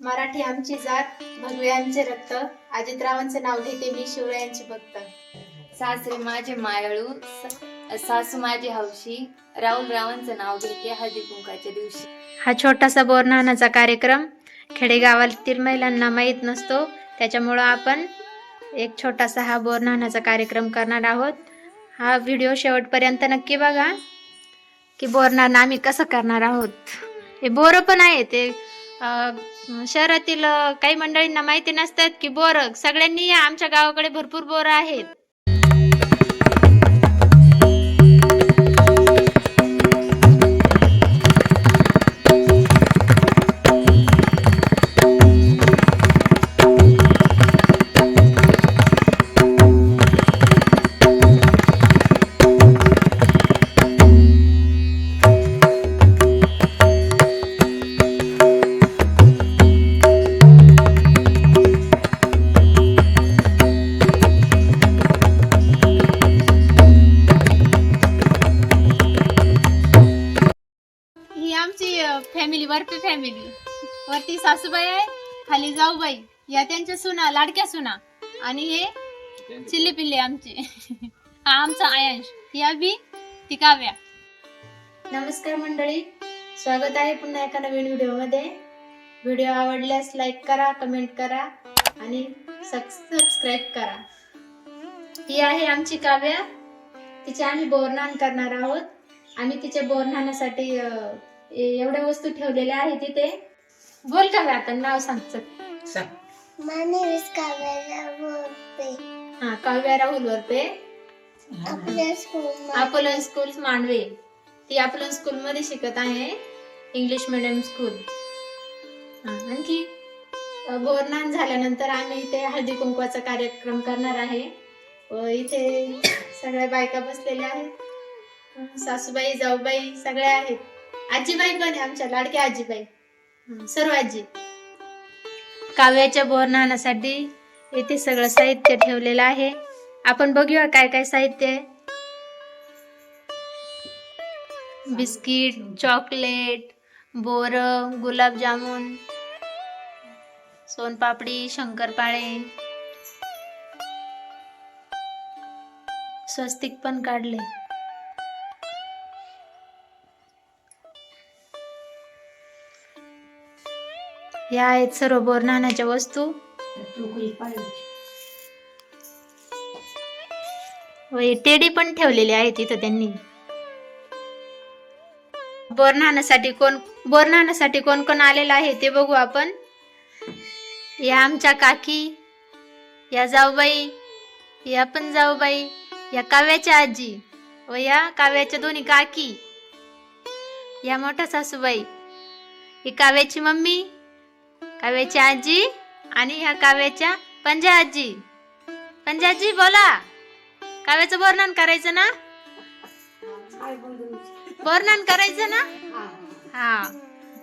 मराठी आमची जात भगव्यांचे रक्त अजितरावांचे नाव घेते मी शिवरायांची भक्त. सासरे माझे मायाळू स- सासू माझी हौशी राहुल रावांचं नाव घेते हळदी कुंकाच्या दिवशी. हा छोटासा बोरनानाचा कार्यक्रम. खेडेगावातील महिलांना माहीत नसतो. त्याच्यामुळं आपण एक छोटासा हा बोरनानाचा कार्यक्रम करणार आहोत. हा व्हिडिओ शेवटपर्यंत नक्की बघा की बोरनान आम्ही कसं करणार आहोत. हे बोरं पण आहे ते शहरातील काही मंडळींना माहिती नसतात की बोर सगळ्यांनी या आमच्या गावाकडे भरपूर बोर आहेत. सासूबाई आहे खाली जाऊबाई या त्यांच्या सुना लाडक्या सुना. आणि हे चिल्ली पिल्ली आमचे. हा आमचा आयांश. या बी ती काव्या. नमस्कार मंडळी. स्वागत आहे पुन्हा एका नवीन व्हिडिओमध्ये. व्हिडिओ आवडल्यास लाईक करा कमेंट करा आणि सबस्क्राईब करा. ही आहे आमची काव्या. तिचे आम्ही बोरनान करणार आहोत. आम्ही तिच्या बोरनाण्यासाठी एवढ्या वस्तू ठेवलेल्या आहेत तिथे बोल का आता नाव सांगत My name is Kavya Volpe. हा काव्या राहुल वरपे. आपल्या स्कूल अपोलन स्कूल मांडवे. ती अपोलन स्कूल मध्ये शिकत आहे इंग्लिश मिडियम स्कूल हा, आणखी अ, बोरनान झाल्यानंतर आम्ही इथे हळदी कुंकवाचा कार्यक्रम करणार आहे. व इथे सगळ्या बायका बसलेल्या आहेत. सासूबाई जाऊबाई सगळ्या आहेत. आजीबाई पण आहे आमच्या लाडक्या आजीबाई. सर्वाजी काव्याच्या बोरनानासाठी इथे सगळं साहित्य ठेवलेलं आहे. आपण बघूया काय काय साहित्य आहे. बिस्किट चॉकलेट बोर गुलाबजामुन सोनपापडी शंकरपाळे. स्वस्तिक पण काढले. या आहेत सर्व बोरनानाच्या वस्तू. व टेडी पण ठेवलेले आहेत तिथं त्यांनी. बोरनाण्यासाठी कोण बोरनाण्यासाठी कोण कोण आलेलं आहे ते बघू आपण. या आमच्या काकी या जाऊबाई या पण जाऊबाई या काव्याच्या आजी व या काव्याच्या दोन्ही काकी या मोठ्या सासूबाई ही काव्याची मम्मी काव्याची आजी आणि ह्या काव्याच्या पंजा आजी. पंजाजी बोला. काव्याचं वर्णन करायचं ना? वर्णन करायचं ना? हा.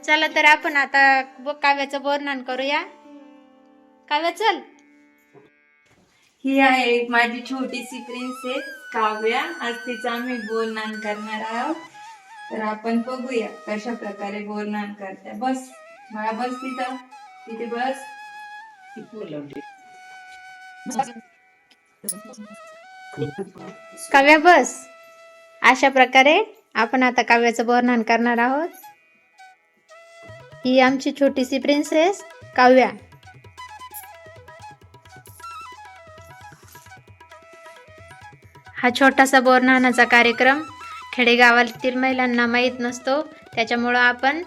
चला तर आपण आता काव्याचं वर्णन करूया. काव्या चल. ही आहे माझी छोटीशी प्रिन्सेस काव्या. आज तिचं आम्ही बोलनान करणार आहोत. तर आपण बघूया कशा प्रकारे बोलनान करते. बस मला बस तिथं. तिथे बस काव्या बस. अशा प्रकारे आपण आता काव्याचं वर्णन करणार आहोत. ही आमची छोटीशी प्रिन्सेस काव्या. हा छोटासा बोरनानाचा कार्यक्रम खेडेगावातील महिलांना माहीत नसतो. त्याच्यामुळं आपण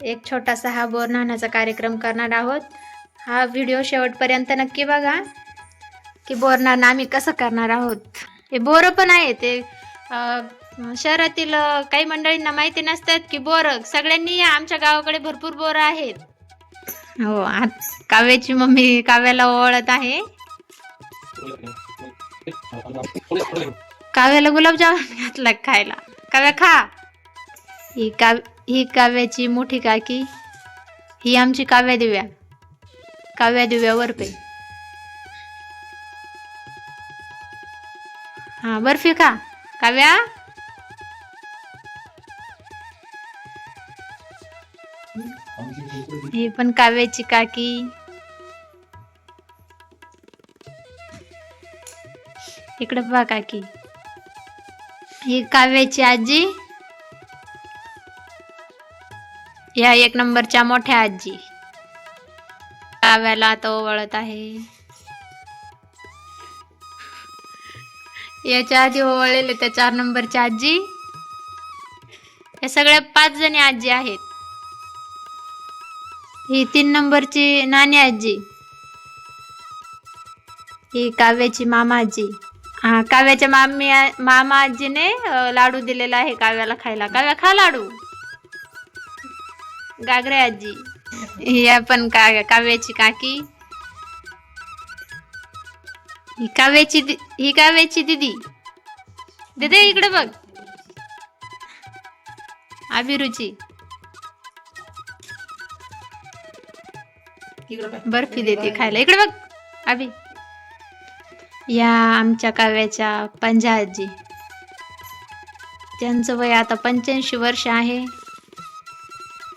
एक छोटासा हा बोर नाण्याचा कार्यक्रम करणार आहोत. हा व्हिडिओ शेवटपर्यंत नक्की बघा की बोर नाणं आम्ही कसं करणार आहोत. हे बोरं पण आहे ते शहरातील काही मंडळींना माहिती नसतात की बोरं सगळ्यांनी या आमच्या गावाकडे भरपूर बोरं आहेत. हो आज काव्याची मम्मी काव्याला ओळत आहे. काव्याला गुलाबजामुन घातला खायला. काव्या खा. ही काव ही काव्याची मोठी काकी ही आमची काव्या दिव्या काव्या दिव्या वरपे. हा बर्फी खा. काव्या? ही पण काव्याची काकी. इकडे पहा काकी. ही काव्याची आजी. या एक नंबरच्या मोठ्या आजी. काव्याला तो ओवळत आहे. याच्या आधी ओवळलेले त्या चार नंबरच्या आजी. या सगळ्या पाच जणी आजी आहेत. ही तीन नंबरची नानी आजी. ही काव्याची मामा आजी हा काव्याच्या मामी मामा आजीने लाडू दिलेला आहे काव्याला खायला. काव्या खा लाडू. गागरे आजी. ही आपण का काव्याची काकी. ही काव्याची दि- ही काव्याची दिदी. दिदे इकडे बघ. अभिरुची. बर्फी देते खायला. इकडे बघ अभि. या आमच्या काव्याच्या पंजा आजी. त्यांचं वय आता पंच्याऐंशी वर्ष आहे.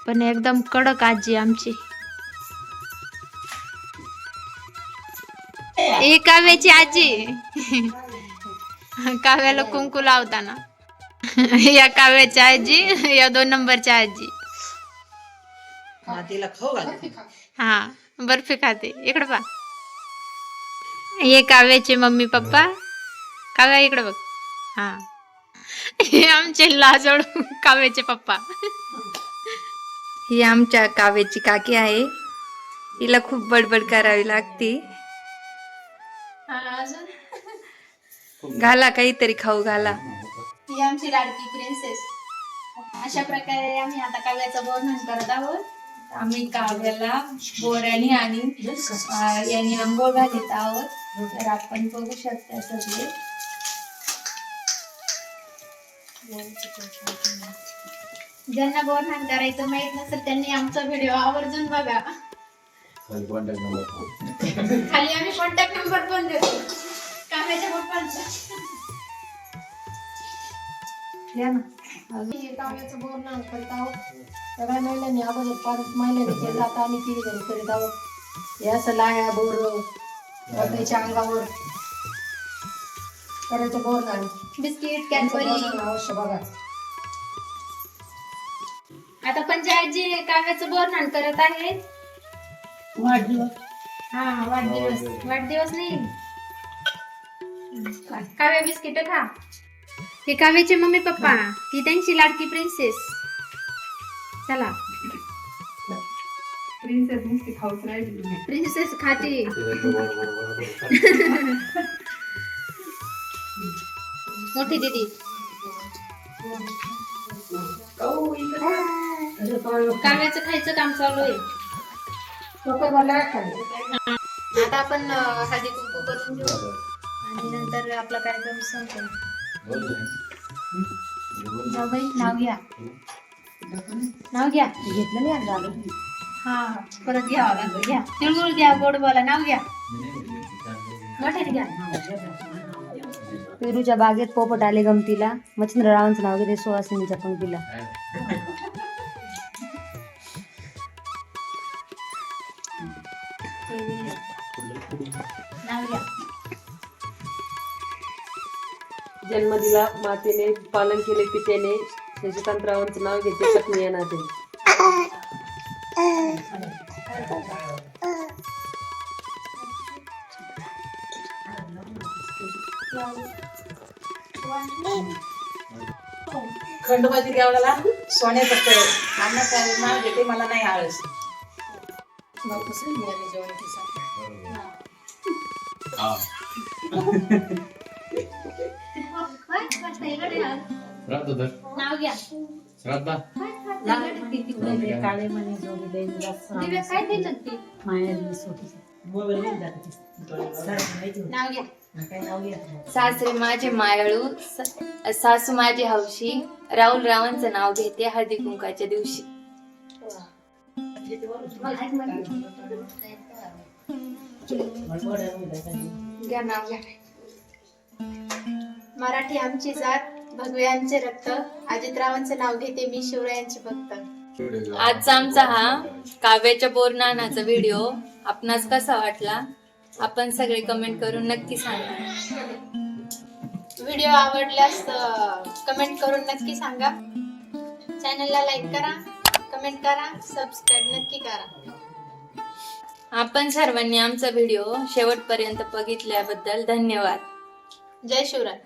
पण एकदम कडक आजी आमची. ही काव्याची आजी. काव्याला कुंकू लावताना. या काव्याच्या आजी या दोन नंबरच्या आजी. हा बर्फी खाते. इकडे पा हे काव्याचे मम्मी पप्पा. काव्या इकडे बघ. हा. हे आमचे लाजोड काव्याचे पप्पा. ही आमच्या काव्याची काकी आहे. हिला खूप बडबड करावी लागते. घाला काहीतरी खाऊ घाला. ही आमची लाडकी प्रिन्सेस अशा प्रकारे आम्ही आता काव्याचं वर्णन करत आहोत. आम्ही काव्याला बोरानी आणि यांनी आंघोळ घालीत आहोत. तर आपण बघू शकता सगळे. ज्यांना वर्णन करायचं माहीत नसेल त्यांनी आमचा व्हिडिओ आवर्जून बघा. खाली आम्ही कॉन्टॅक्ट नंबर पण देतो. काव्याच्या पप्पांचा. या ना. हे काव्याचं वर्णन करीत आहोत. सगळ्या महिलांनी अगोदर पाच महिलांनी केलं आता आम्ही तिघी जणी करीत आहोत. हे असं लाया बोर त्याच्या अंगावर करायचं बिस्किट कॅडबरी. अवश्य बघा. आता पंचायतजी काव्याचं वर्णन करत आहे हा वाढदिवस. वाढदिवस. नाही. काव्या बिस्किट खा. हे काव्याचे मम्मी पप्पा ही त्यांची लाडकी प्रिन्सेस चला. प्रिन्सेस नुसती खाऊच राहिली प्रिन्सेस खाते. मोठी दीदी. काव्याचं खायचं काम चालू आहे. आता आपण हळदी कुंकू करून घेऊ. आणि नंतर आपला कार्यक्रम संपतो नाव घ्या. नाव घ्या. घेतलं नाही. हा परत घ्यावं लागलं घ्या. तिळगुळ घ्या गोड बोला. नाव घ्या. घ्या. पेरूच्या बागेत पोपट आले गमतीला. मच्छिंद्ररावांचं नाव घेते सुवासिनीच्या पंक्तीला. जन्म दिला मातेने पालन केले पित्याने. शशिकांतरावांचं नाव घेते पत्नी या नाते खंडोबाची देवळाला सोन्याचं अन्न काय नाव घेते मला नाही आवडत. मग कसं मिळाले जेवण ते सांग. नाव घ्या. श्रद्धा. काळे म्हणे जोडले दिव्या काय दिलं ते. नाव घ्या. सासरे माझे मायाळू सासू माझी हौशी राहुल रावांचं नाव घेते हळदी कुंकाच्या दिवशी. मराठी आमची जात भगव्यांचे रक्त. अजितरावांचे नाव घेते मी शिवरायांचे भक्त. आजचा आमचा हा काव्याच्या बोरनानाचा व्हिडिओ आपणास कसा वाटला? आपण सगळे कमेंट करून नक्की सांगा. व्हिडिओ आवडल्यास कमेंट करून नक्की सांगा. चॅनलला लाईक करा. कमेंट करा सबस्क्राईब नक्की करा. आपण सर्वांनी आमचा व्हिडिओ शेवटपर्यंत बघितल्याबद्दल धन्यवाद. जय शिवराय.